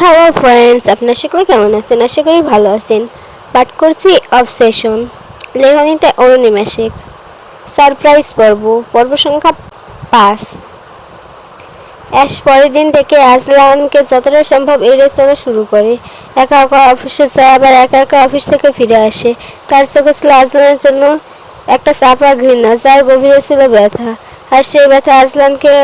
Hello friends আপনার সকলে কেমন আছেন? আশা করি ভালো আছেন। পাঠ করছি অবসেশন লেখনীতে অরুণিমাসিক সারপ্রাইজ পর্ব পর্ব সংখ্যা পাঁচ। অ্যাশ পরের দিন থেকে আজলানকে যতটা সম্ভব এড়িয়ে চলা শুরু করে। একা একা অফিসে যায়, আবার একা একা অফিস থেকে ফিরে আসে। তার চোখে ছিল আজলানের জন্য একটা চাপা ঘৃণা, যার গভীরে ছিল ব্যথা। আর সেই ব্যথা আজলানকে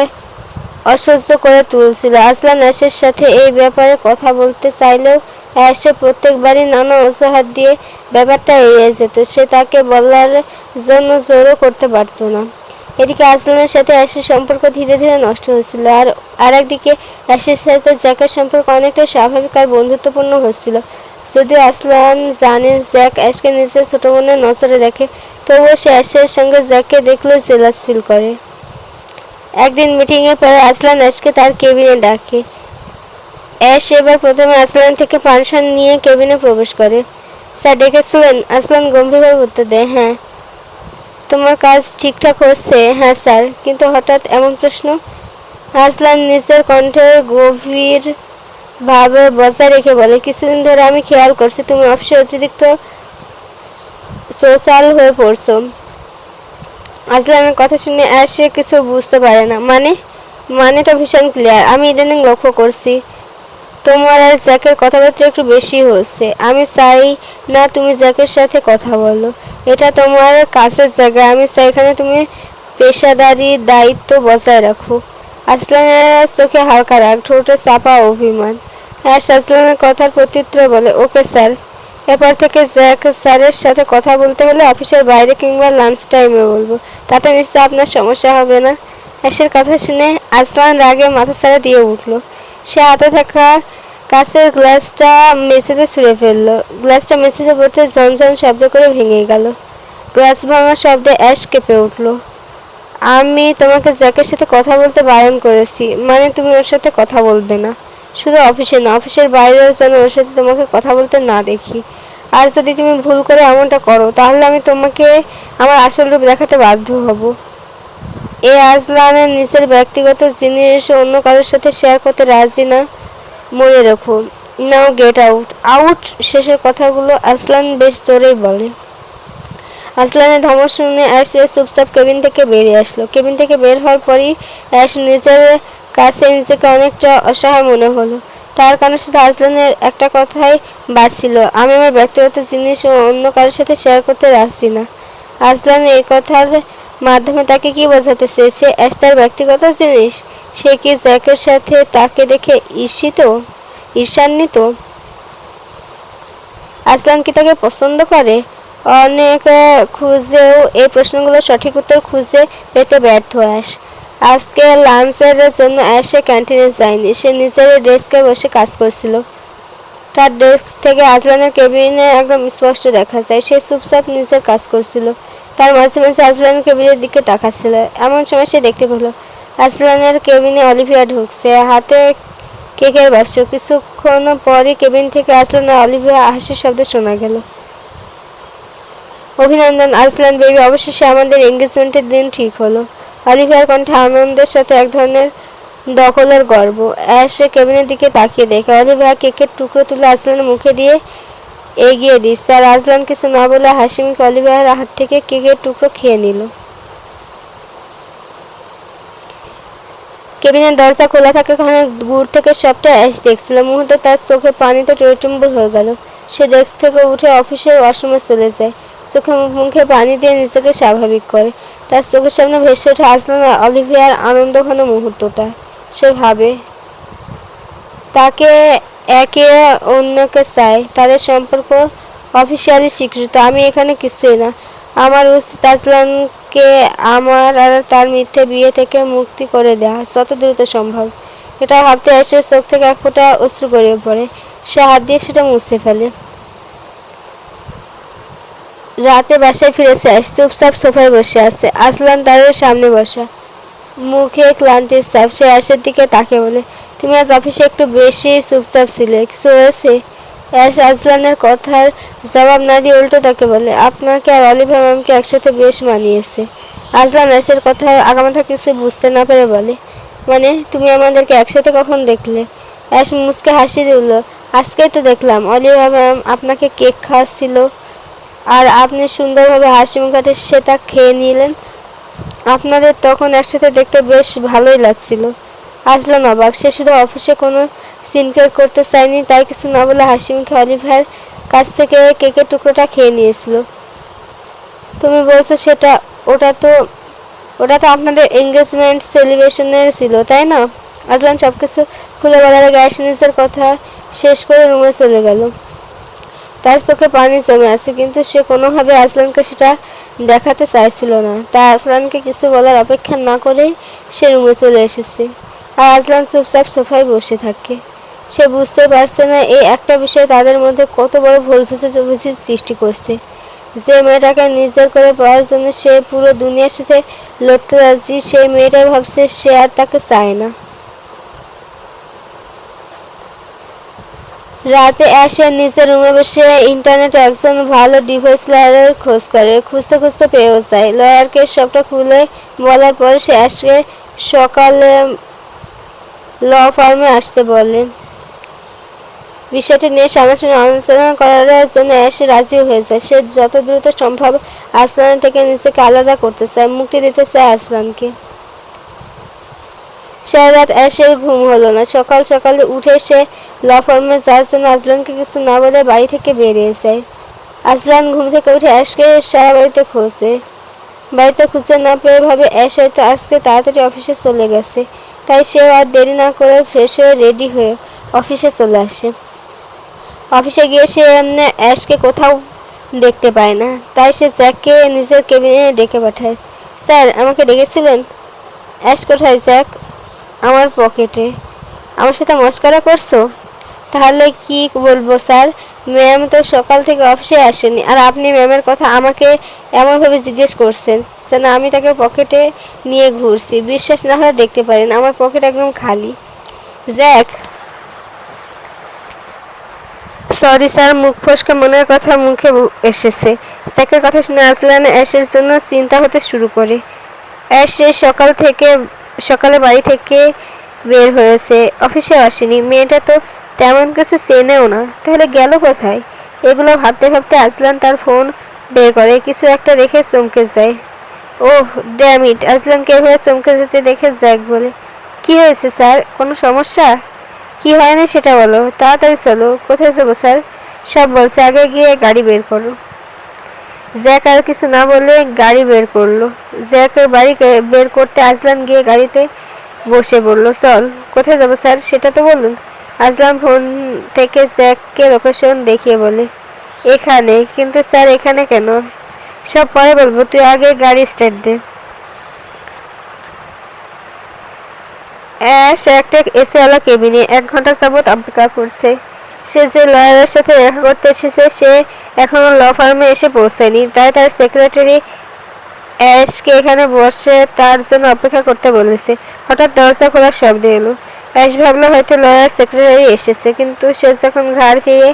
অসহ্য করে তুলছিল। আসলান অ্যাশের সাথে এই ব্যাপারে কথা বলতে চাইলেও অ্যাশে প্রত্যেকবারই নানা অজুহাত দিয়ে ব্যাপারটা এড়িয়ে যেত। সে তাকে বলার জন্য জোরও করতে পারতো না। এদিকে আসলানের সাথে অ্যাশের সম্পর্ক ধীরে ধীরে নষ্ট হচ্ছিল আর আরেকদিকে অ্যাশের সাথে জ্যাকের সম্পর্ক অনেকটা স্বাভাবিক আর বন্ধুত্বপূর্ণ হচ্ছিল যদিও আসলান জানে জ্যাক অ্যাশকে নিজের ছোট বোনের নজরে দেখে, তবুও সে অ্যাশের সঙ্গে জ্যাককে দেখলে জেলাস ফিল করে। একদিন মিটিংয়ের পরে আসলান অ্যাশকে তার কেবিনে ডাকে। অ্যাশ এবার প্রথমে আসলান থেকে পারমিশন নিয়ে কেবিনে প্রবেশ করে। স্যার ডেকেছিলেন? আসলান গম্ভীরভাবে উত্তর দেয় হ্যাঁ। তোমার কাজ ঠিকঠাক হচ্ছে? হ্যাঁ স্যার। কিন্তু হঠাৎ এমন প্রশ্ন? আসলান নিজের কণ্ঠের গভীর ভাবে বজায় রেখে বলে, কিছুদিন ধরে আমি খেয়াল করছি, তুমি অফিসে অতিরিক্ত সোশ্যাল হয়ে পড়ছো। আজলানের কথা শুনে আর সে কিছু বুঝতে পারে না। মানে মানেটা ভীষণ ক্লিয়ার আমি ইদানিং লক্ষ্য করছি, তোমার আর জ্যাকের কথাবার্তা একটু বেশি হচ্ছে। আমি চাই না তুমি জ্যাকের সাথে কথা বলো। এটা তোমার কাছের জায়গা। আমি চাই এখানে তুমি পেশাদারি দায়িত্ব বজায় রাখো। আসলানের চোখে হালকা রাখ ঠোঁটে চাপা অভিমান। হ্যাঁ আসলানের কথার প্রত্যুত্তরে বলে, ওকে স্যার। এরপর থেকে জ্যাক স্যারের সাথে কথা বলতে হলে অফিসের বাইরে কিংবা লাঞ্চ টাইমে বলব। তাতে নিশ্চয় আপনার সমস্যা হবে না। অ্যাশের কথা শুনে আসলান রাগে মাথা ছাড়া দিয়ে উঠল। সে হাতে থাকা কাছের গ্লাসটা মেঝেতে ছুঁড়ে ফেলল। গ্লাসটা মেঝেতে পড়তে ঝনঝন শব্দ করে ভেঙে গেল। গ্লাস ভাঙার শব্দে অ্যাশ কেঁপে উঠল। আমি তোমাকে জ্যাকের সাথে কথা বলতে বারণ করেছি। মানে তুমি ওর সাথে কথা বলবে না। শুধু অফিসে না, অফিসের বাইরেও যেন ওর সাথে তোমাকে কথা বলতে না দেখি। আর যদি তুমি ভুল করে এমনটা করো, তাহলে আমি তোমাকে আমার আসল রূপ দেখাতে বাধ্য হব। এ আজলানের নিজের ব্যক্তিগত জিনিস অন্য কারোর সাথে শেয়ার করতে রাজি না, মনে রেখো। নাও গেট আউট আউট শেষের কথাগুলো আসলান বেশ জোরেই বলে। আসলানের ধমক শুনে অ্যাশ চুপচাপ কেবিন থেকে বেরিয়ে আসলো। কেবিন থেকে বের হওয়ার পরই অ্যাশ নিজের কাছে নিজেকে অনেকটা অসহায় মনে হলো। তার কারণে শুধু আসলানের একটা কথাই বাঁচছিল আমি আমার ব্যক্তিগত জিনিস ও অন্য কারোর সাথে শেয়ার করতে রাখছি না। আসলান এই কথার মাধ্যমে তাকে কি বোঝাতে চেয়েছে? অ্যাশ তার ব্যক্তিগত জিনিস? সে কি জ্যাকের সাথে তাকে দেখে ঈর্ষিত? ঈর্ষান্বিত? আসলান কি তাকে পছন্দ করে? অনেক খুঁজেও এই প্রশ্নগুলো সঠিক উত্তর খুঁজে পেতে ব্যর্থ অ্যাশ আজকে লাঞ্চের জন্য অ্যাশে ক্যান্টিনে যায়নি। সে নিজের ডেস্কে বসে কাজ করছিল। তার ডেস্ক থেকে আজলানের কেবিনে একদম স্পষ্ট দেখা যায়, সে চুপচাপ নিজের কাজ করছিল। তার মাঝে মাঝে আজলানের কেবিনের দিকে তাকাচ্ছিল। এমন সময় সে দেখতে পেল, আজলানের কেবিনে অলিভিয়া ঢুকছে। হাতে কেকের বাক্স। কিছুক্ষণ পরই কেবিন থেকে আজলানের অলিভিয়া হাসির শব্দ শোনা গেল। অভিনন্দন, আজলান বেবি, অবশেষে আমাদের এঙ্গেজমেন্টের দিন ঠিক হলো। অলিভিয়ার কণ্ঠে আনন্দের সাথে এক ধরনের দখলের গর্ব। অ্যাশে কেবিনের দিকে তাকিয়ে দেখে অলিভিয়া কেকের টুকরো তুলে আজলানের মুখে দিয়ে এগিয়ে দিচ্ছে আর আজলান কিছু না বলে হাসি মুখে অলিভিয়ার হাত থেকে কেকের টুকরো খেয়ে নিল। কেবিনের দরজা খোলা থাকার কারণে দূর থেকে সবটা অ্যাশ দেখছিল। মুহূর্তে তার চোখে পানিতে টইটুম্বুর হয়ে গেল। সে ডেস্ক থেকে উঠে অফিসের ওয়াশরুমে চলে যায়। চোখে মুখে পানি দিয়ে নিজেকে স্বাভাবিক করে। তার চোখের সামনে ভেসে ওঠে আসলাম অলিভিয়ার আনন্দঘন মুহূর্তটা। সে ভাবে, তাকে একে অন্যকে চায়, তাদের সম্পর্ক অফিসিয়ালি স্বীকৃত। আমি এখানে কিছুই না। আমার উচিত আসলানকে আমার আর তার মিথ্যে বিয়ে থেকে মুক্তি করে দেওয়া যত দ্রুত সম্ভব। এটা ভাবতে এসে চোখ থেকে এক ফোঁটা অশ্রু গড়িয়ে পড়ে। সে হাত দিয়ে সেটা মুছে ফেলে। রাতে বাসায় ফিরেছে আস চুপচাপ সোফায় বসে আছে। আসলান তার সামনে বসা। মুখে ক্লান্তির চাপ সে অ্যাশের দিকে তাকে বলে, তুমি আজ অফিসে একটু বেশি চুপচাপ ছিলে, কিছু হয়েছে? অ্যাশ আজলানের কথার জবাব না দিয়ে উল্টো তাকে বলে, আপনাকে আর অলিভা ম্যামকে একসাথে বেশ মানিয়েছে। আজলান অ্যাশের কথা আগামাথা কিছু বুঝতে না পেরে বলে মানে তুমি আমাদেরকে একসাথে কখন দেখলে? অ্যাশ মুসকে হাসি দিল, আজকেই তো দেখলাম। অলিভা ম্যাম আপনাকে কেক খাওয়াচ্ছিল আর আপনি সুন্দরভাবে হাসি মুখাটে সেটা খেয়ে নিলেন। আপনাদের তখন একসাথে দেখতে বেশ ভালোই লাগছিল। আসলাম অবাক, সে শুধু অফিসে কোনো সিনক্রেট করতে চায়নি, তাই কিছু না বলে হাসি মুখে অলিভার কাছ থেকে কেকের টুকরোটা খেয়ে নিয়েছিল। তুমি বলছো সেটা, ওটা তো ওটা তো আপনাদের এঙ্গেজমেন্ট সেলিব্রেশনের ছিল, তাই না? আজলান সব কিছু খুলে বলার আগে কথা শেষ করে রুমে চলে গেল। তার চোখে পানি জমে আছে, কিন্তু সে কোনোভাবে আসলানকে সেটা দেখাতে চাইছিল না। তাই আসলানকে কিছু বলার অপেক্ষা না করেই সে রুমে চলে এসেছে। আর আজলান চুপচাপ সোফায় বসে থাকে। সে বুঝতে পারছে না এই একটা বিষয় তাদের মধ্যে কত বড় ভুল বুঝির সৃষ্টি করছে। যে মেয়েটাকে নিজের করে পাওয়ার জন্য সে পুরো দুনিয়ার সাথে লড়তে যাচ্ছি সেই মেয়েটাই ভাবছে সে আর তাকে চায় না। রাতে এসে নিজের রুমে বসে ইন্টারনেটে একজন ভালো ডিভোর্স লয়ারের খোঁজ করে। খুঁজতে খুঁজতে পেয়েও যায়। লয়ারকে সবটা খুলে বলার পর সে আজকে সকালে ল ফার্মে আসতে বলে। বিষয়টি নিয়ে সামনাসামনি আলোচনা করার জন্য এসে রাজি হয়ে যায়। সে যত দ্রুত সম্ভব আসলান থেকে নিজেকে আলাদা করতে চায়, মুক্তি দিতে চায় আসলানকে। সারা রাত অ্যাশের ঘুম হলো না। সকাল সকালে উঠে সে ল ফার্মে যাওয়ার জন্য আজলানকে কিছু না বলে বাড়ি থেকে বেরিয়ে যায় আজলান ঘুম থেকে উঠে অ্যাশকে সারা বাড়িতে খোঁজে বাড়িতে খুঁজে না পেয়ে ভাবে অ্যাশ হয়তো আজকে তাড়াতাড়ি অফিসে চলে গেছে। তাই সে আর দেরি না করে ফ্রেশ হয়ে রেডি হয়ে অফিসে চলে আসে। অফিসে গিয়ে সে এমনি অ্যাশকে কোথাও দেখতে পায় না। তাই সে জ্যাককে নিজের কেবিনে ডেকে পাঠায়। স্যার, আমাকে ডেকেছিলেন? অ্যাশ কোথায়, জ্যাক? আমার পকেটে। আমার সাথে মস্করা করছ? তাহলে কি বলব স্যার? ম্যাম তো সকাল থেকে অফিসে আসেনি। আর আপনি ম্যামের কথা আমাকে এমনভাবে জিজ্ঞেস করছেন। যেন আমি তাকে পকেটে নিয়ে ঘুরছি। বিশ্বাস না হলে দেখতে পারেন, আমার পকেট একদম খালি। জ্যাক সরি স্যার, মুখ ফসকে মনের কথা মুখে এসেছে। জ্যাকের কথা শুনে আসলান অ্যাশের জন্য চিন্তা হতে শুরু করে। অ্যাশ সকাল থেকে সকালে বাড়ি থেকে বের হয়েছে, অফিসে আসেনি। মেয়েটা তো তেমন কিছু চেনেও না, তাহলে গেল কোথায়? এগুলো ভাবতে ভাবতে আজলান তার ফোন বের করে, কিছু একটা দেখে চমকে যায়। ওহ ড্যামিট আজলানকে এভাবে চমকে যেতে দেখে জ্যাক বলে। কি হয়েছে স্যার, কোনো সমস্যা? কি হয়নি সেটা বলো, তাড়াতাড়ি চলো, কোথায় যাব স্যার? সব বলছে, আগে গিয়ে গাড়ি বের করো। জ্যাক আর কিছু না বলে গাড়ি বের করল। জ্যাকের বাড়িকে বের করতে আজলান গিয়ে গাড়িতে বসে বলল, চল, কোথায় যাব স্যার? সেটা তো বলুন। আজলাম ফোন থেকে জ্যাককে লোকেশন দেখিয়ে বলে, এখানে? কিন্তু স্যার, এখানে কেন? সব পরে বলব, তুই আগে গাড়ি স্টার্ট দে। অ্যাশ, একটা এসিওয়ালা কেবিনে এক ঘণ্টা যাবৎ অপেক্ষা করছে। সে যে লয়ারের সাথে দেখা করতে এসেছে, সে এখনও ল ফার্মে এসে পৌঁছায়নি তাই তার সেক্রেটারি অ্যাশকে এখানে বসে তার জন্য অপেক্ষা করতে বলেছে। হঠাৎ দরজা খোলার শব্দ এলো। অ্যাশ ভাবলো হয়তো লয়ার সেক্রেটারি এসেছে, কিন্তু সে যখন ঘাড় ফিরে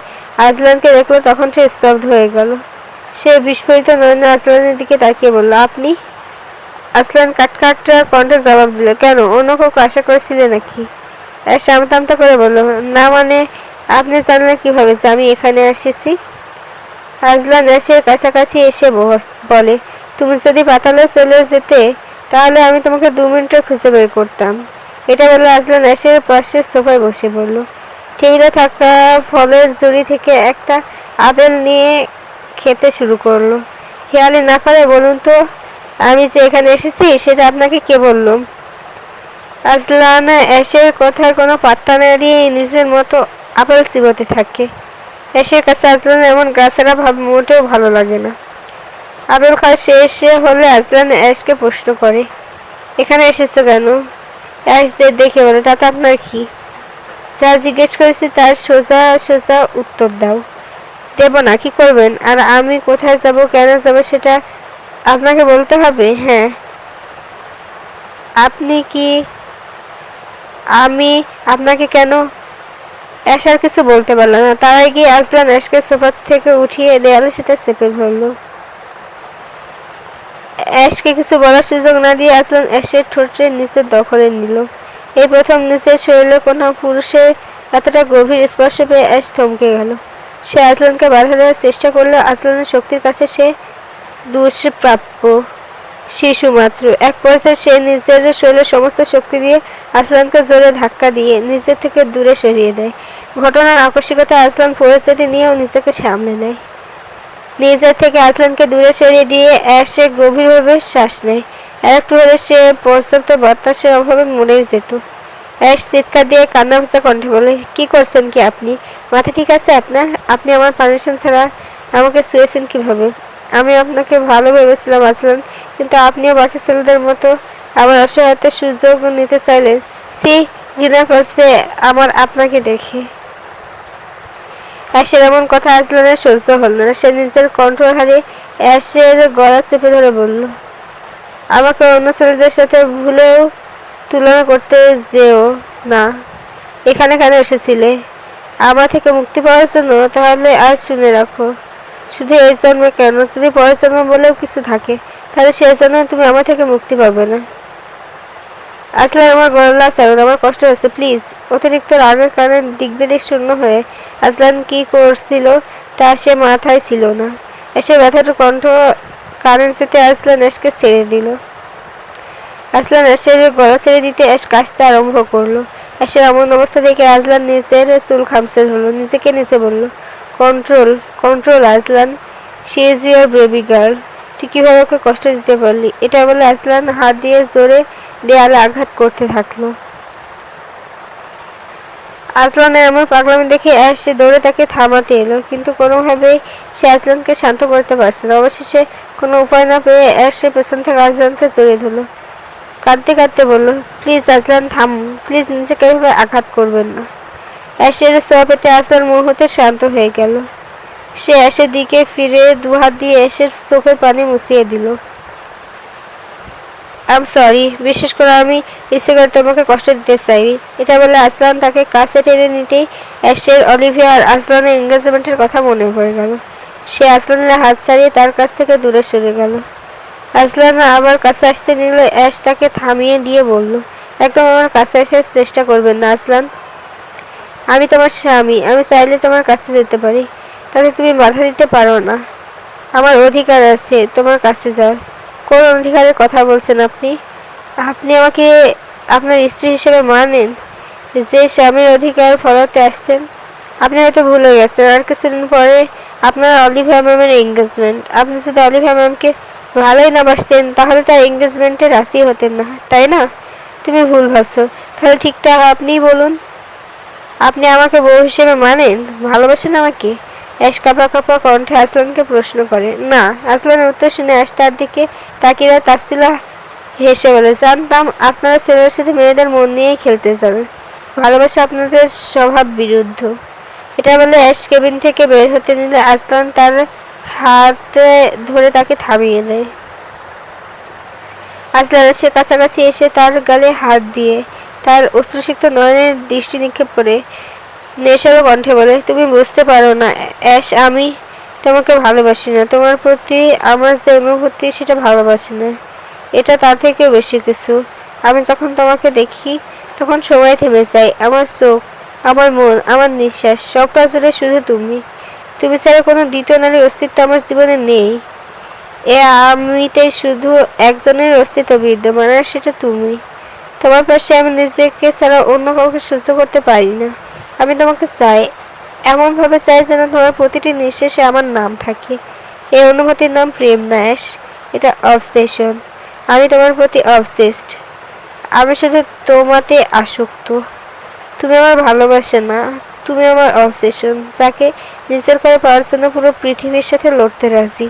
আজলানকে দেখল, তখন সে স্তব্ধ হয়ে গেল। সে বিস্ফোরিত নয়নে আজলানের দিকে তাকিয়ে বলল, আপনি? আসলান কাটকাটা কণ্ঠে জবাব দিল, কেন? অন্য কাউকে আশা করেছিলে নাকি? অ্যাশ আমতামতা করে বলল, না মানে আপনি জানলেন কীভাবে যে আমি এখানে এসেছি? আজলান অ্যাশের কাছাকাছি এসে বলে, তুমি যদি পাতালে চলে যেতে, তাহলে আমি তোমাকে দু মিনিটে খুঁজে বের করতাম। এটা বলে আজলান অ্যাশের পাশে সোফায় বসে পড়ল। টেবিলে থাকা ফলের জুড়ি থেকে একটা আপেল নিয়ে খেতে শুরু করল। হেয়ালি না করে, বলুন তো, আমি যে এখানে এসেছি, সেটা আপনাকে কে বলল? আজলানা অ্যাশের কথার কোনো পাত্তা না দিয়ে নিজের মতো আপেল চিবোতে থাকে। এসের কাছে আজলান এমন গাছেরা ভাব মোটেও ভালো লাগে না। আপেল খাওয়া শেষ হলে আজলান অ্যাশকে প্রশ্ন করে, এখানে এসেছ কেন? অ্যাশ যে দেখে বলে, তাতে আপনার কি? যা জিজ্ঞেস করেছি, তার সোজা সোজা উত্তর দাও। দেব না, কি করবেন? আর আমি কোথায় যাব, কেন যাব, সেটা আপনাকে বলতে হবে? হ্যাঁ। আপনি কি, আমি, আপনাকে কেন অ্যাশ আর কিছু বলতে পারলাম না। তার আগে আসলাম অ্যাশকে সোফার থেকে উঠিয়ে দেয়ালে সেটা চেপে ধরলো। অ্যাশকে কিছু বলার সুযোগ না দিয়ে আসলাম অ্যাশের ঠোঁটের নিচে দখলে নিল। এই প্রথম নিচের শরীরে কোনো পুরুষের এতটা গভীর স্পর্শ পেয়ে অ্যাশ থমকে গেল। সে আসলানকে বাধা দেওয়ার চেষ্টা করলেও আসলানের শক্তির কাছে সে দুষ্প্রাপ্য শিশু মাত্র। এক পর্যায়ে সে নিজের শরীরের সমস্ত শক্তি দিয়ে আসলানকে জোরে ধাক্কা দিয়ে নিজের থেকে দূরে সরিয়ে দেয়। ঘটনার আকস্মিকতা আসলান পরিস্থিতি নিয়েও নিজেকে সামনে নেয়। নিজের থেকে আসলানকে দূরে সরিয়ে দিয়ে অ্যাশে গভীরভাবে শ্বাস নেয়। আর একটু হলে সে পর্যাপ্ত বাতাসের অভাবে মরেই যেত। অ্যাশ চিৎকার দিয়ে কান্না ভেজা কণ্ঠে বলে, কি করছেন কি আপনি? মাথা ঠিক আছে আপনার? আপনি আমার পারমিশন ছাড়া আমাকে শুয়েছেন কীভাবে? আমি আপনাকে ভালো ভেবেছিলাম আসলাম কিন্তু আপনিও বাকি ছেলেদের মতো আমার অসহায়তার সুযোগ নিতে চাইলেন। সি ঘৃণা করছে আমার আপনাকে দেখে। অ্যাশের এমন কথা আসলানের সহ্য হল না। সে নিজের কণ্ঠ হারিয়ে অ্যাশের গলা চেপে ধরে বলল, আমাকে অন্য ছেলেদের সাথে ভুলেও তুলনা করতে যেও না। এখানে কেন এসেছিলে? আমার থেকে মুক্তি পাওয়ার জন্য তাহলে আজ শুনে রাখো। শুধু এই জন্মে কেন? যদি পরের জন্ম বলেও কিছু থাকে, তাহলে সেই জন্য তুমি আমার থেকে মুক্তি পাবে না। আসলে আমার গলা স্যার আমার কষ্ট হচ্ছে প্লিজ অতিরিক্ত রাগের কারণে দিকবেদিক শূন্য হয়ে আসলান কি করছিল তা সে মাথায় ছিল না। এসে ব্যথাটা কণ্ঠ কারেন্সিতে আসলান এসকে ছেড়ে দিল। আসলান এসের গলা ছেড়ে দিতে এস কাশতে আরম্ভ করল। এসের এমন অবস্থা দেখে আসলান নিজের চুল খামছে ধরলো, নিজেকে নিচে বলল, control control Aslan she is your baby girl তুই কীভাবে ওকে কষ্ট দিতে পারলি? এটা বলে আসলান হাত দিয়ে জোরে দেয়ালে আঘাত করতে থাকল। আসলানের এমন পাগলামি দেখে সে দৌড়ে তাকে থামাতে এলো, কিন্তু কোনোভাবেই সে আসলানকে শান্ত করতে পারছে না। অবশেষে কোনো উপায় না পেয়ে অ্যাশ সে পেছন থেকে আসলানকে জড়িয়ে ধরলো। কাঁদতে কাঁদতে বলল, প্লিজ আসলান, থাম। প্লিজ নিজেকে এভাবে আঘাত করবেন না। অ্যাশের সোয়া পেতে আসলান মুহূর্তে শান্ত হয়ে গেল। সে অ্যাশের দিকে ফিরে দু হাত দিয়ে অ্যাশের চোখের পানি মুছিয়ে দিল। আম সরি বিশেষ করে আমি ইচ্ছে করে তোমাকে কষ্ট দিতে চাই এটা বলে আসলান তাকে কাছে টেনে নিতেই অ্যাশের অলিভিয়া আর আসলানের এঙ্গেজমেন্টের কথা মনে পড়ে গেল। সে আসলানের হাত ছাড়িয়ে তার কাছ থেকে দূরে সরে গেল। আসলান আবার কাছে আসতে নিলে অ্যাশ তাকে থামিয়ে দিয়ে বলল, একদম আমার কাছে আসার চেষ্টা করবেন না আসলান আমি তোমার স্বামী, আমি চাইলে তোমার কাছে যেতে পারি। তাহলে তুমি বাধা দিতে পারো না। আমার অধিকার আছে, তোমার কাছে যাওয়ার। কোন অধিকারের কথা বলছেন আপনি? আপনি আমাকে আপনার স্ত্রী হিসেবে মানেন? যে স্বামীর অধিকার ফলাতে আসছেন? আপনি হয়তো ভুলে গেছেন। আর কিছুদিন পরে আপনার অলিভিয়া ম্যামের এঙ্গেজমেন্ট আপনি যদি অলিভিয়া ম্যামকে ভালোই না বাসতেন, তাহলে তার এঙ্গেজমেন্টে রাজি হতেন না, তাই না? তুমি ভুল ভাবছ। তাহলে ঠিকঠাক আপনিই বলুন। আপনি আমাকে বউ হিসেবে মানেন? ভালোবাসেন আমাকে? অ্যাশ কাপা কাপা কণ্ঠে আসলানকে প্রশ্ন করে না আসলানের উত্তর শুনে অ্যাশ তার দিকে তাকিয়ে তাসিলা হেসে বলে জানতাম আপনারা ছেলের সাথে মেয়েদের মন নিয়েই খেলতে যাবে ভালোবাসা আপনাদের স্বভাব বিরুদ্ধ এটা বলে অ্যাশ কেবিন থেকে বের হতে নিলে আসলান তার হাতে ধরে তাকে থামিয়ে দেয় আসলান সে কাছাকাছি এসে তার গালে হাত দিয়ে তার অস্ত্রসিক্ত নয়নের দৃষ্টি নিক্ষেপ করে নেশারও কণ্ঠে বলে, তুমি বুঝতে পারো না, অ্যাশ, আমি তোমাকে ভালোবাসি না। তোমার প্রতি আমার যে অনুভূতি, সেটা ভালোবাসি না। এটা তার থেকে বেশি কিছু। আমি যখন তোমাকে দেখি, তখন সময় থেমে যায়। আমার চোখ, আমার মন, আমার নিঃশ্বাস সবটা জুড়ে শুধু তুমি। তুমি ছাড়া কোনো দ্বিতীয় নারীর অস্তিত্ব আমার জীবনে নেই। এ আমিতে শুধু একজনের অস্তিত্ব বিদ্যমান, আর সেটা তুমি। তোমার পাশে আমি নিজেকে ছাড়া অন্য কাউকে সহ্য করতে পারি না। আমি তোমাকে চাই, এমনভাবে চাই যেন তোমার প্রতিটি নিঃশ্বাসে আমার নাম থাকে। এই অনুভূতির নাম প্রেম নায়াস এটা অবসেশন। আমি তোমার প্রতি অবসেসড। আমি শুধু তোমাতে আসক্ত। তুমি আমার ভালোবাসে না, তুমি আমার অবসেশন, যাকে নিজের করে পাওয়ার জন্য পুরো পৃথিবীর সাথে লড়তে রাজি।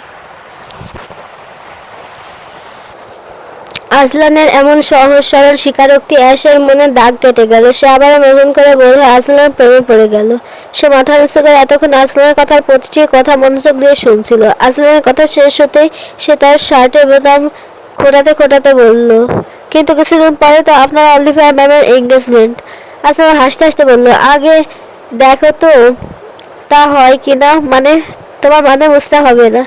আসলানের এমন সহজ সরল স্বীকারোক্তি অ্যাশের মনে দাগ কেটে গেল। সে আবার নতুন করে বোধ আসলানের প্রেমে পড়ে গেল। সে মাথা নিচু করে এতক্ষণ আসলানের কথার প্রতিটি কথা মনোযোগ দিয়ে শুনছিল। আসলানের কথা শেষ হতেই সে তার শার্টের বোতাম খোটাতে খোটাতে বলল, কিন্তু কিছুদিন পরে তো আপনার অলিভিয়া ম্যামের এঙ্গেজমেন্ট আসলান হাসতে হাসতে বলল, আগে দেখো তো, তা হয় কি না? মানে তোমার মানে বুঝতে হবে না।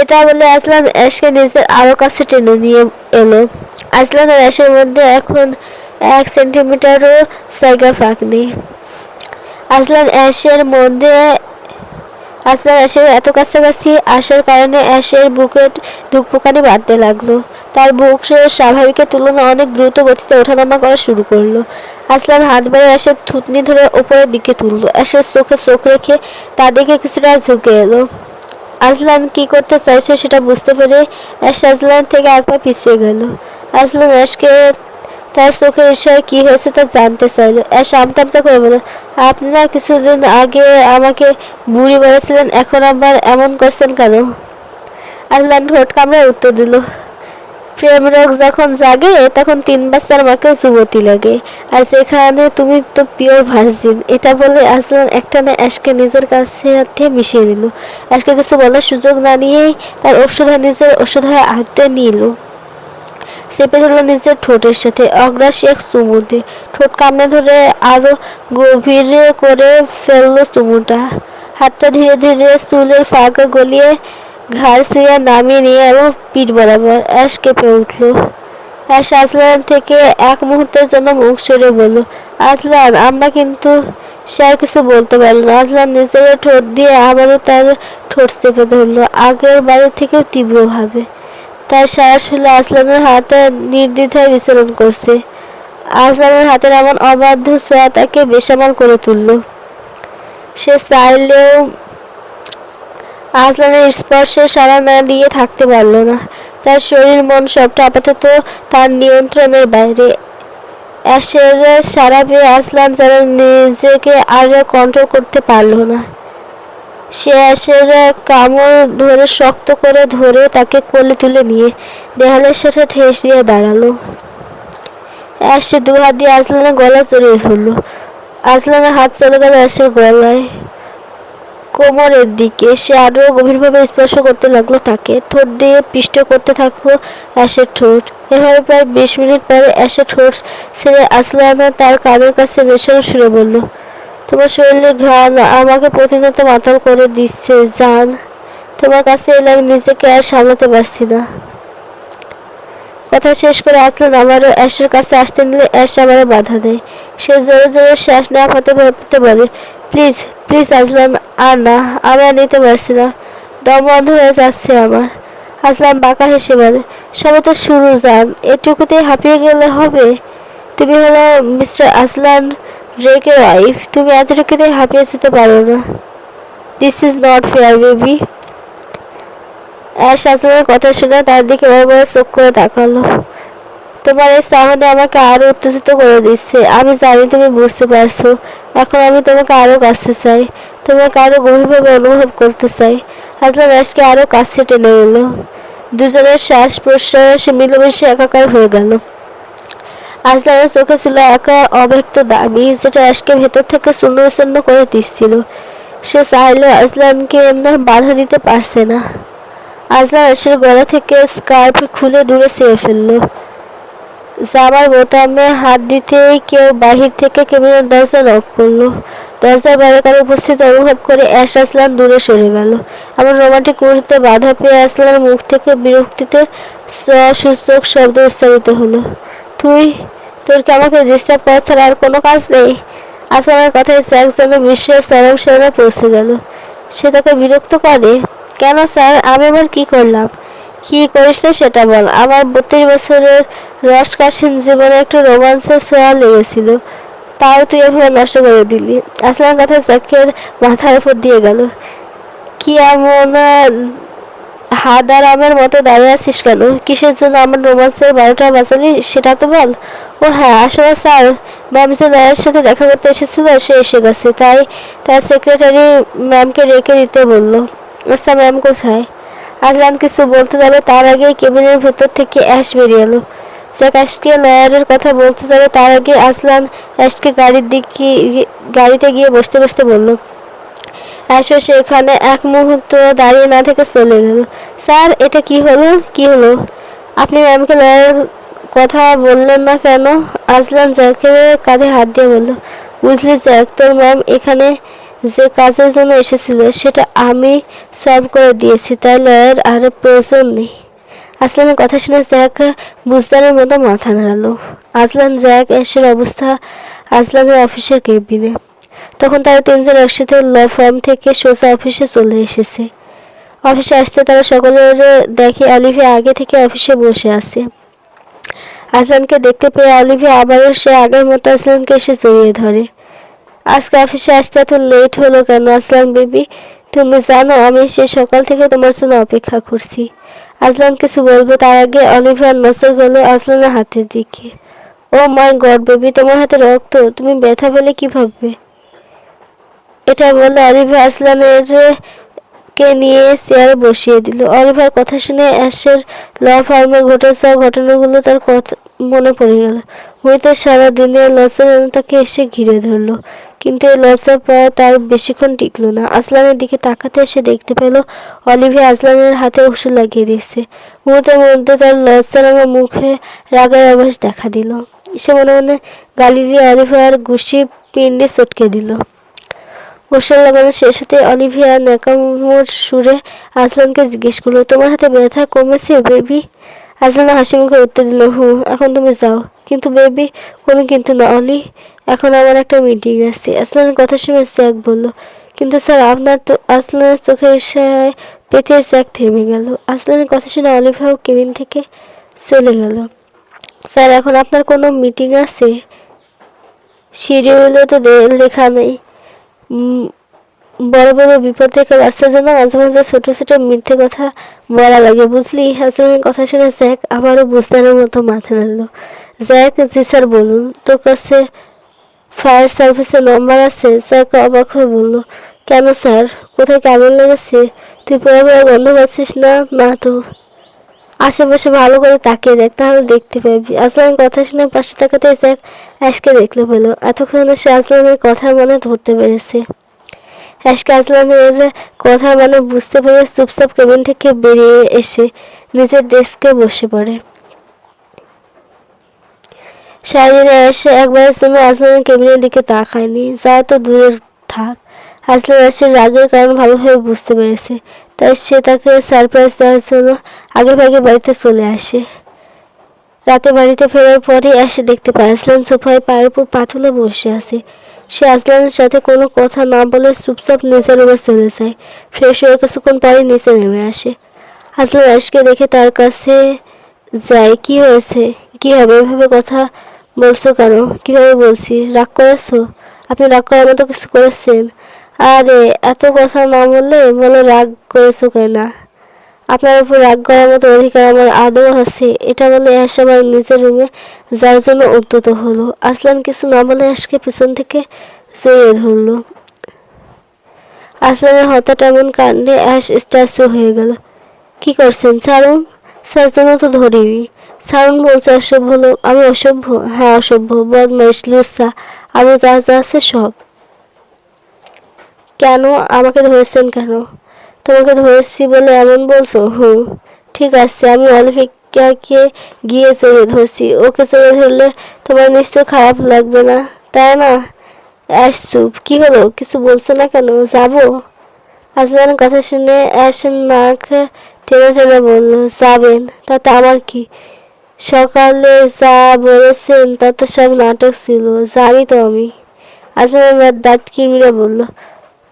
এটা বলে আসলাম অ্যাশকে নিজের আরও কাছে টেনে নিয়ে এলো। আসলাম, আর অ্যাশের মধ্যে এখন এক সেন্টিমিটারও জায়গা ফাঁক নেই। আসলান অ্যাশের মধ্যে, আসলাম অ্যাশের এত কাছাকাছি আসার কারণে অ্যাশের বুকে ধুকপুকানি বাড়তে লাগল। তার বুক সে স্বাভাবিকের তুলনায় অনেক দ্রুত গতিতে ওঠানামা করা শুরু করল। আসলাম, হাত বাড়িয়ে অ্যাশের থুতনি ধরে ওপরের দিকে তুললো। অ্যাশের চোখে চোখ রেখে তার দিকে কিছুটা ঝুঁকে এলো। আজলান কি করতে চাইছে সেটা বুঝতে পেরে অ্যাশ আজলান থেকে এক পা পিছিয়ে গেল। আজলান অ্যাশকে তার চোখের এসে কী হয়েছে তা জানতে চাইল। অ্যাশ আমতা আমতা করে বলল, আপনারা কিছুদিন আগে আমাকে বুড়ি বলেছিলেন, এখন আবার এমন করছেন কেন? আজলান ঠোঁট কামড়ায় উত্তর দিল প্রেম রোগ যখন জাগে, তখন তিন বাচ্চার মাকেও যুবতী লাগে। আর সেখানে তুমি তো পিওর ভার্জিন এটা বলে আসলান একটানে অ্যাশকে নিজের কাছে হাতে মিশিয়ে নিল অ্যাশকে কিছু বলার সুযোগ না নিয়েই তার ওষুধ নিজের ওষুধ হয়ে হাতে নিল। চেপে ধরলো নিজের ঠোঁটের সাথে, অগ্রাসী এক চুমুতে। ঠোঁট কামড়ে ধরে আরও গভীরে করে ফেলল চুমুটা। হাতটা ধীরে ধীরে চুলের ফাঁকা গলিয়ে ঘাড় নামিয়ে নিয়ে এবং পিঠ বরাবর। অ্যাশ কেঁপে উঠল। অ্যাশ আজলান থেকে এক মুহূর্তের জন্য মুখ সরে বলল, আজলান, আমরা কিন্তু সে আর কিছু বলতে পারল না। আজলান নিজের ঠোঁট দিয়ে আবারও তার ঠোঁট চেপে ধরলো, আগের বাড়ি থেকে তীব্রভাবে। তার শ্বাস হলে আসলামের হাতে নির্দ্বিধায় বিচরণ করছে। আসলামের হাতের এমন অবাধ্য ছোঁয়া তাকে বেসামাল করে তুলল। সে চাইলেও আসলামের স্পর্শে সাড়া না দিয়ে থাকতে পারল না। তার শরীর মন সবটা আপাতত তার নিয়ন্ত্রণের বাইরে। সারা পেয়ে আসলাম যেন নিজেকে আর কন্ট্রোল করতে পারল না। সে অ্যাশের কামড় ধরে শক্ত করে ধরে তাকে কোলে তুলে নিয়ে দেহালের সাথে ঠেস দিয়ে দাঁড়াল। অ্যাশ দু হাত দিয়ে আসলানের গলা জড়িয়ে ধরলো। আসলানের হাত চলে গেল অ্যাশের গলায়। কোমরের দিকে। সে আরও গভীরভাবে স্পর্শ করতে লাগল তাকে। ঠোঁট দিয়ে পিষ্ট করতে থাকল অ্যাশের ঠোঁট। এভাবে প্রায় বিশ মিনিট পরে অ্যাশের ঠোঁট ছেড়ে আসলানা তার কানের কাছে নেশার সুরে বলল, তোমার শরীরের ঘ্রাণ আমাকে প্রতিনিয়ত মাতাল করে দিচ্ছে, জান। তোমার কাছে এলাম নিজেকে আর সামলাতে পারছি না। কথা শেষ করে আসলেন আমারও অ্যাশের কাছে আসতে নিলে অ্যাশ আমারও বাধা দেয়। সে জোরে জোরে শ্বাস নেওয়া হতে হতে বলে প্লিজ প্লিজ আসলাম আর না আমি আর নিতে পারছি না। দম বন্ধ হয়ে যাচ্ছে আমার। আসলাম বাঁকা হেসে বলে সবে তো শুরু যান এটুকুতেই হাঁপিয়ে গেলে হবে। তুমি হলো মিস্টার আসলান রেকের ওয়াইফ তুমি এতটুকুতেই হাঁপিয়ে যেতে পারো না। This is not fair baby Ash আসলামের কথা শুনে তার দিকে বড় বড় চোখ করে তাকালো। তোমার এই সাহনে আমাকে আরও উত্তেজিত করে দিচ্ছে। আমি জানি তুমি বুঝতে পারছ। এখন আমি তোমাকে আরও কাছে চাই। তোমাকে আরও গভীরভাবে অনুভব করতে চাই। আসলাম অ্যাশকে আরও কাছে টেনে এলো। দুজনের শ্বাস প্রশ্বাস মিলেমিশে একাকার হয়ে গেল। আসলামের চোখে ছিল একা অব্যক্ত দাবি যেটা অ্যাশকে ভেতর থেকে শূন্য শূন্য করে দিচ্ছিল। সে চাইলেও আসলামকে এমনি বাধা দিতে পারছে না। আসলাম অ্যাশের গলা থেকে স্কার্ফ খুলে দূরে ছেড়ে ফেলল। জামার বোতামে হাত দিতেই কেউ বাহির থেকে কেবিনের দরজা লক করল। দরজার বাইরে কারও উপস্থিত অনুভব করে অ্যাশ আসলাম, দূরে সরে গেল। আমার রোমান্টিক মুহূর্তে বাধা পেয়ে আসলামের মুখ থেকে বিরক্তিতে সূচক শব্দ উচ্চারিত হলো, তুই, তোর কি আমাকে ডিস্টার্ব করা ছাড়া আর কোনো কাজ নেই? আসলামের কথায় স্যার যেন বিশ্বের চরম সীমায় পৌঁছে গেল। সে তাকে বিরক্ত করে? কেন স্যার? আমি আবার কি করলাম? কি করিস না সেটা বল। আমার বত্রিশ বছরের রস কাশিন জীবনে একটু রোমাঞ্চের ছোঁয়া লেগেছিল। তাও তুই এভাবে নষ্ট করে দিলি। আসলাম কথা চোখের মাথার উপর দিয়ে গেল। কি এমন আহ, হাদার আমের মতো দাঁড়িয়ে আছিস কেন? কিসের জন্য আমার রোমান্সের বারোটা বাঁচালি সেটা তো বল। ও হ্যাঁ আসলে স্যার ম্যাম যে লয়ের সাথে দেখা করতে এসেছিল সে এসে গেছে। তাই তার সেক্রেটারি ম্যামকে রেখে দিতে বলল। আচ্ছা ম্যাম কোথায়? আসলাম কিছু বলতে যাবে, তার আগে কেবিনের ভেতর থেকে অ্যাশ বেরিয়ে এলো। সে অ্যাশকে লয়ারের কথা বলতে যাবে, তার আগে আসলাম অ্যাশকে গাড়ির দিকে গাড়িতে গিয়ে বসতে বসতে বলল অ্যাশও সেখানে এক মুহূর্ত দাঁড়িয়ে না থেকে চলে গেল। স্যার, এটা কি হলো? কি হলো? আপনি ম্যামকে লয়ারের কথা বললেন না কেন? আসলাম জ্যাকের কাঁধে হাত দিয়ে বলল, বুঝলি জ্যাক, তোর ম্যাম এখানে যে কাজের জন্য এসেছিল, সেটা আমি সলভ করে দিয়েছি তাই লয়ের আর প্রয়োজন নেই। আসলামের কথা শুনে জ্যাক বুঝদারের মতো মাথা নাড়ালো। আসলাম জ্যাক এসের অবস্থা আসলামের অফিসের কেবিনে তখন তারা তিনজন একসাথে ল ফার্ম থেকে সোজা অফিসে চলে এসেছে। অফিসে আসতে তারা সকলের দেখে অলিভিয়া আগে থেকে অফিসে বসে আছে। আসলানকে দেখতে পেয়ে অলিভিয়া আবারও সে আগের মতো আসলানকে এসে জড়িয়ে ধরে। আজকে অফিসে আসতে এত লেট হলো কেন? আসলান বেবি, তুমি জানো আমি সে সকাল থেকে তোমার জন্য অপেক্ষা করছি। আসলান কিছু বলবে, তার আগে অলিভিয়ার নজর গেল আসলানের হাতের দিকে। ও মাই গড বেবি, তোমার হাতে রক্ত, তুমি ব্যথা পেলে কীভাবে এটা বলে অলিভিয়া আসলানের কে নিয়ে চেয়ারে বসিয়ে দিল। অলিভার কথা শুনে অ্যাশের ল ফার্মে ঘটে যাওয়া ঘটনাগুলো তার কথা মনে পড়ে গেল। হয়তো সারা দিনের লজ্জা যেন তাকে এসে ঘিরে ধরলো, কিন্তু এই লজ্জা পাওয়া তার বেশিক্ষণ টিকলো না। আসলানের দিকে তাকাতে এসে দেখতে পেল অলিভিয়া আসলানের হাতে ওষুধ লাগিয়ে দিচ্ছে। মুহূর্তের মধ্যে তার লজ্জা রাঙা মুখে রাগের আভাস দেখা দিল। সে মনে মনে গালি দিয়ে অলিভিয়ার ঘুষি পিণ্ডে চটকে দিল। ওষুধ লাগানো শেষ হতে অলিভিয়া ন্যাকামোর সুরে আসলানকে জিজ্ঞেস করল, তোমার হাতে ব্যথা কমেছে, বেবি? আসলান হাসি মুখে উত্তর দিল, হু, এখন তুমি যাও। কিন্তু বেবি কোনো কিন্তু না, অলি। এখন আমার একটা মিটিং আছে। আসলানের কথা শুনে জ্যাক বলল, কিন্তু স্যার, আপনার তো আসলানের চোখের ইশারায় পেতে জ্যাক থেমে গেল। আসলানের কথা শুনে অলিভিয়াও কেবিন থেকে চলে গেল। স্যার, এখন আপনার কোনো মিটিং আছে? শিডিউলে তো লেখা নেই। বড় বড় বিপদ থেকে রাস্তার জন্য মাঝে মাঝে ছোট ছোট মিথ্যে কথা বলা লাগে, বুঝলি? হাসনের কথা শুনে জ্যাক আবারও বুঝদারের মতো মাথা নাড়ল। জ্যাক, জি স্যার, বলুন। তোর কাছে ফায়ার সার্ভিসের নম্বর আছে? জ্যাক অবাক হয়ে বলল, কেন স্যার? কোথায় কেমন লেগেছে? তুই পরে পরে গন্ধ পাচ্ছিস না? না তো। আশেপাশে ভালো করে তাকিয়ে দেখ, তাহলে দেখতে পাবি। আসলামের কথা শুনে পাশে তাকাতে জ্যাক অ্যাশকে দেখলে পেল। এতক্ষণে সে আসলামের কথা মনে ধরতে পেরেছে। অ্যাশকে আসলামের কথার মানে বুঝতে পেরে চুপচাপ কেবিন থেকে বেরিয়ে এসে নিজের ডেস্কে বসে পড়ে। সারাদিনে এসে একবার জন্য আসলামের কেবিনের দিকে তাকায়নি, যা তো দূরের থাক। আসলাম এসে রাগের কারণ ভালোভাবে বুঝতে পেরেছে, তাই সে তাকে সারপ্রাইজ দেওয়ার জন্য আগে ভাগে বাড়িতে চলে আসে। রাতে বাড়িতে ফেরার পরে এসে দেখতে পায় আসলান সোফায় পায়ের উপর পাথুলে বসে আছে। সে আসলানের সাথে কোনো কথা না বলে চুপচাপ নিচের রুমে চলে যায়। ফ্রেশ হয়ে কিছুক্ষণ পরে নিচে নেমে আসে। আসলান আশকে দেখে তার কাছে যায়, কি হয়েছে? কি হবে? এভাবে কথা বলছো কেন? কীভাবে বলছি? রাগ করেছ? আপনি রাগ করার মতো কিছু করেছেন? আরে, এত কথা না বললে বলে রাগ করেছ কেন? আপনার উপর রাগ করার মতো অধিকার আমার আদৌ আছে। এটা বলে অ্যাশ আবার নিজের রুমে যার জন্য উদ্যত হলো। আসলান কিছু না বলে অ্যাশকে পিছন থেকে জড়িয়ে ধরলো। আসলানের হঠাৎ এমন কাণ্ডে অ্যাশ স্ট্যাচু হয়ে গেল। কি করছেন, ছাড়ুন? স্যার জন্য তো ধরিনি। সারুন বলছে অসভ্য লোক আমি অসভ্য। হ্যাঁ অসভ্য। বদমাইশ লুসা আমি যা যা আছে সব। কেন? আমাকে ধরেছেন কেন? তোমাকে ধরেছি বলে এমন বলছো? হুম ঠিক আছে, আমি অলিফিকাকে গিয়ে জড়িয়ে ধরছি। ওকে জড়িয়ে ধরলে তোমার নিশ্চয় খারাপ লাগবে না, তাই না? অ্যাশ, চুপ। কী হলো? কিছু বলছো না কেন? যাব? আসলানের কথা শুনে অ্যাশের নাক টেনে টেনে বলল, যাবেন, তাতে আমার কি? সকালে যা বলেছেন তাতে সব নাটক ছিল, জানি তো আমি। আসলানের দাঁত কিরমিরে বলল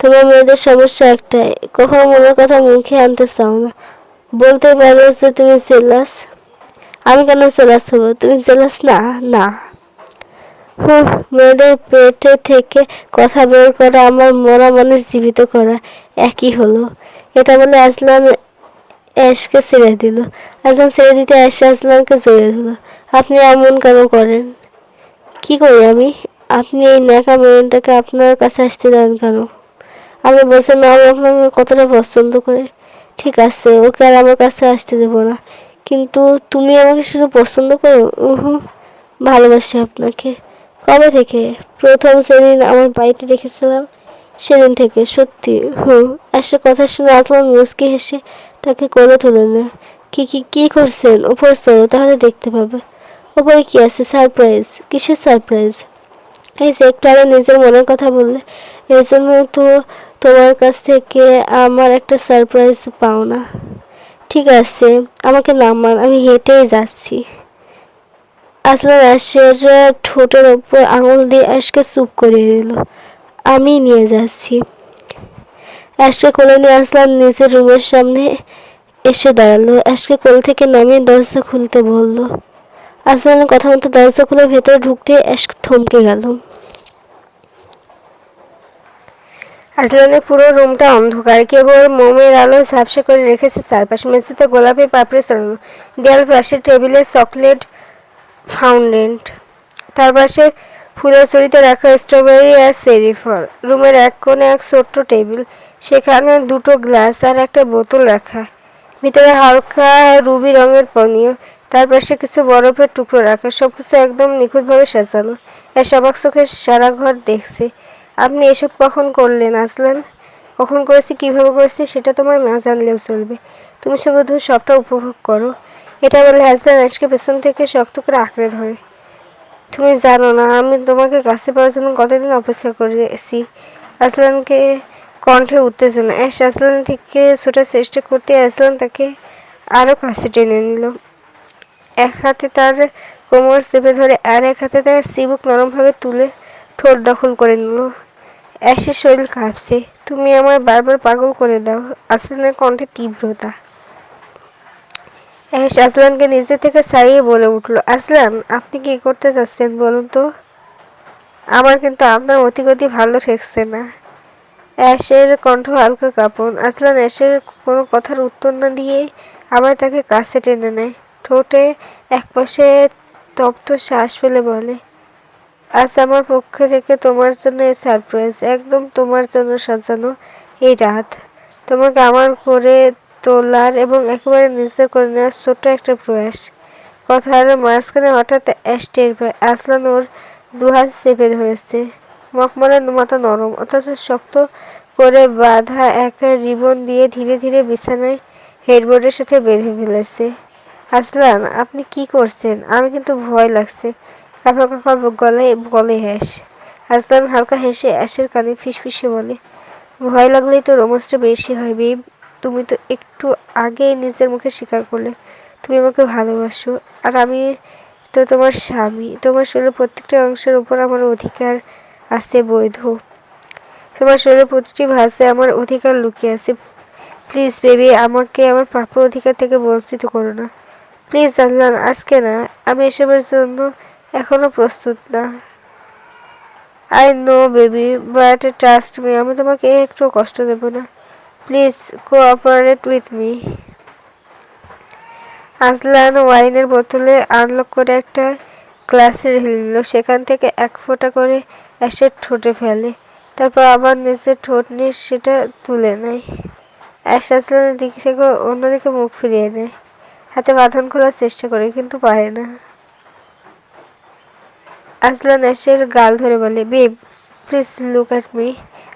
তোমার মেয়েদের সমস্যা একটাই। কখনো মনের কথা মুখে আনতে চাও না। বলতে পারো যে তুমি জেলাস আমি কেন জেলাস হব? তুমি জেলাস না? না। হুঁ মেয়েদের পেটে থেকে কথা বের করা আমার মরা মানুষ জীবিত করা একই হলো। এটা বলে আসলাম অ্যাশকে ছেড়ে দিল। আসলাম ছেড়ে দিতে অ্যাশ আসলামকে জড়িয়ে দিল আপনি এমন কেন করেন? কি করি আমি? আপনি এই ন্যাকা মেয়েটাকে আপনার কাছে আসতে দেন কেন? আমি বলছি না আমি আপনাকে কতটা পছন্দ করে। ঠিক আছে, ওকে আর আমার কাছে আসতে দেবো না। কিন্তু তুমি আমাকে শুধু পছন্দ করো, উহু, ভালোবাসি আপনাকে। কবে থেকে? প্রথম সেদিন আমার বাড়িতে দেখেছিলাম, সেদিন থেকে, সত্যি হুম এসে কথা শুনে আসলাম মুসকি হেসে তাকে কোলে তুলে না কি কি, কী করছেন? উপর চলো, তাহলে দেখতে পাবে। ওপরে কী আছে? সারপ্রাইজ, কিসের সারপ্রাইজ? এই যে, একটু আগে নিজের মনের কথা বললে এই জন্য তো তোমার কাছ থেকে আমার একটা সারপ্রাইজ পাও না। ঠিক আছে, আমাকে নামান, আমি হেঁটেই যাচ্ছি। আসলে অ্যাশের ঠোঁটের ওপর আঙুল দিয়ে অ্যাশকে চুপ করিয়ে দিল। আমি নিয়ে যাচ্ছি। অ্যাশকে কোলে নিয়ে আসলাম, নিজের রুমের সামনে এসে দাঁড়াল। অ্যাশকে কোল থেকে নামিয়ে দরজা খুলতে বলল আসলাম কথা মতো দরজা খুলে ভেতরে ঢুকতে অ্যাশ থমকে গেল। আজলানের পুরো রুমটা অন্ধকার। কেবল মোমের আলো ঝাপসা করে রেখেছে চারপাশে মেঝেতে গোলাপি পাপড়ি ছড়ানো। দেয়াল পাশে টেবিলে চকলেট ফাউন্ডেন্ট তার পাশে ফুলের চুরিতে রাখা স্ট্রবেরি আর চেরি ফল। রুমের এক কোণে এক ছোট্ট টেবিল, সেখানে দুটো গ্লাস আর একটা বোতল রাখা। ভিতরে হালকা রুবি রঙের পানীয় তার পাশে কিছু বরফের টুকরো রাখা। সবকিছু একদম নিখুঁতভাবে সাজানো। এর সবাক চোখে সারা ঘর দেখছে। আপনি এসব কখন করলেন আসলেন? কখন করেছি, কীভাবে করেছি সেটা তোমার না জানলেও চলবে। তুমি শুধু সবটা উপভোগ করো। এটা বলে হাসলেন আজকে পেছন থেকে শক্ত করে আঁকড়ে ধরে। তুমি জানো না, আমি তোমাকে কাছে পাওয়ার জন্য কতদিন অপেক্ষা করেছি? আসলানকে কণ্ঠে উত্তেজনা। অ্যাশ আসলান থেকে ছোটার চেষ্টা করতে আসলান তাকে আরও কাছে টেনে নিল। এক হাতে তার কোমর চেপে ধরে আর এক হাতে তার চিবুক নরমভাবে তুলে ঠোঁট দখল করে নিল। অ্যাশের শরীর কাঁপছে। তুমি আমার বারবার পাগল করে দাও। আসলানের কণ্ঠে তীব্রতা। অ্যাশ আসলানকে নিজে থেকে ছাড়িয়ে বলে উঠল আসলান আপনি কি করতে চাচ্ছেন বলুন তো? আমার কিন্তু আপনার অতিগতি ভালো ঠেকছে না। অ্যাশের কণ্ঠ হালকা কাঁপন। আসলান অ্যাশের কোনো কথার উত্তর না দিয়ে আবার তাকে কাছে টেনে নেয়। ঠোঁটে একপাশে তপ্ত শ্বাস ফেলে বলে আজ আমার পক্ষ থেকে তোমার জন্য এই সারপ্রাইজ একদম তোমার জন্য সাজানো এই রাত। তোমাকে আমার করে তোলার এবং একেবারে নিজের করে নেওয়ার ছোট্ট একটা প্রয়াস। কথার মাঝখানে হঠাৎ অ্যাশ টের আসলান ওর দুহাত চেপে ধরেছে। মখমলের মতো নরম, অথচ শক্ত করে বাঁধা এক রিবন দিয়ে ধীরে ধীরে বিছানায় হেডবোর্ডের সাথে বেঁধে ফেলেছে। আসলান আপনি কি করছেন? আমি কিন্তু ভয় লাগছে। কাপড় কাপড় গলে বলে হ্যাস আসলান হালকা হেসে অ্যাশের কানে ফিসফিসে বলে, ভয় লাগলেই তো রোমান্সটা বেশি হয় বেব, তুমি তো একটু আগেই নিজের মুখে স্বীকার করলে। তুমি আমাকে ভালোবাসো, আর আমি তো তোমার স্বামী। তোমার শরীরের প্রত্যেকটা অংশের উপর আমার অধিকার আছে বৈধ। তোমার শরীরের প্রতিটি ভাষায় আমার অধিকার লুকিয়ে আছে। প্লিজ বেবি, আমাকে আমার প্রাপ্য অধিকার থেকে বঞ্চিত করো না। প্লিজ জানলাম, আজকে না, আমি এসবের জন্য এখনও প্রস্তুত না। I know baby but trust me আমি তোমাকে একটু কষ্ট দেব না। Please cooperate with me Azlan ওয়াইনের বোতলে আনলক করে একটা গ্লাসে ঢেলে নিল। সেখান থেকে এক ফোঁটা করে অ্যাসের ঠোঁটে ফেলে। তারপর আবার নিজের ঠোঁট নিয়ে সেটা তুলে নেয়। অ্যাশ আজলানের দিক থেকে অন্যদিকে মুখ ফিরিয়ে নেয়। হাতে বাঁধন খোলার চেষ্টা করে, কিন্তু পারে না। আজলান অ্যাশের গাল ধরে বলে, babe please look at me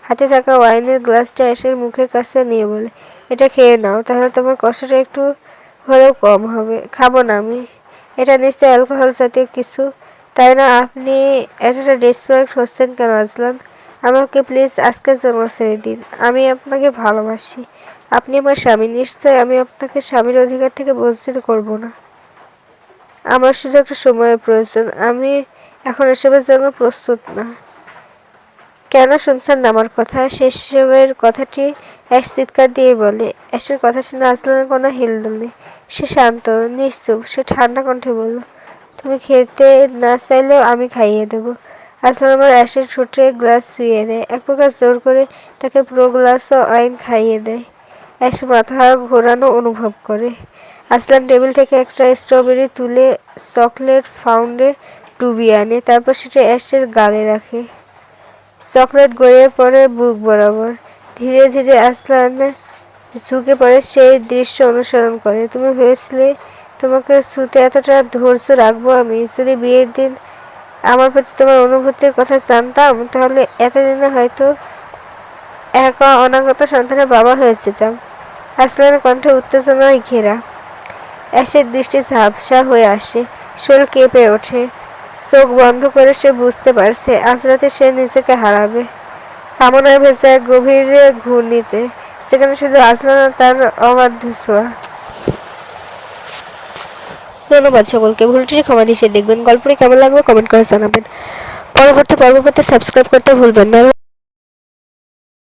হাতে থাকা ওয়াইনের গ্লাসটা অ্যাশের মুখের কাছে নিয়ে বলে, এটা খেয়ে নাও, তাহলে তোমার কষ্টটা একটু হলেও কম হবে। খাব না আমি। এটা নিশ্চয়ই অ্যালকোহল জাতীয় কিছু। তাই না, আপনি এতটা ডেসপারেট হচ্ছেন কেন আজলান? আমাকে প্লিজ আজকের জন্য ছেড়ে দিন। আমি আপনাকে ভালোবাসি। আপনি আমার স্বামী। নিশ্চয় আমি আপনাকে স্বামীর অধিকার থেকে বঞ্চিত করব না। আমার শুধু একটা সময়ের প্রয়োজন। আমি এখন এসবের জন্য প্রস্তুত না। কেন শুনছেন না আমার কথা? সেসবের কথাটি অ্যাশ চিৎকার দিয়ে বলে। অ্যাশের কথা শুনে আসলানের কোনো হিলদোল নেই। সে শান্ত, নিশ্চুপ, সে ঠান্ডা কণ্ঠে বলল, তুমি খেতে না চাইলেও আমি খাইয়ে দেবো। আসলান আমার অ্যাশের ঠোঁটে গ্লাস শুয়ে দেয়। এক প্রকার জোর করে তাকে পুরো গ্লাসও আইন খাইয়ে দেয়। অ্যাশ মাথা ঘোরানো অনুভব করে। আসলান টেবিল থেকে একটা স্ট্রবেরি তুলে চকলেট ফাউন্ডে ডুবিয়ে আনে তারপর সেটা অ্যাশের গালে রাখে। চকলেট গড়িয়ে পড়ে বুক বরাবর। ধীরে ধীরে আসলান, ঝুঁকে পড়ে সেই দৃশ্য অনুসরণ করে। তুমি ভেবেছিলে তোমাকে শুতে এতটা ধৈর্য রাখব আমি? যদি বিয়ের দিন আমার প্রতি তোমার অনুভূতির কথা জানতাম, তাহলে এতদিনে হয়তো একা অনাগত সন্তানের বাবা হয়ে যেতাম। আসলানের কণ্ঠে উত্তেজনায় ঘেরা। অ্যাশের দৃষ্টি ঝাপসা হয়ে আসে। শোল কেঁপে ওঠে। চোখ বন্ধ করে সে বুঝতে পারছে আজ রাতে সে নিজেকে হারাবে। কামনায় ভেসে এক গভীর ঘূর্ণিতে, সেখানে শুধু আসলো না তার অবাধ্য ছোঁয়া। ধন্যবাদ সকলকে। ভুলটি ক্ষমা দিয়ে দেখবেন। গল্পটি কেমন লাগবে কমেন্ট করে জানাবেন। পরবর্তী পর্ব পেতে সাবস্ক্রাইব করতে ভুলবেন না।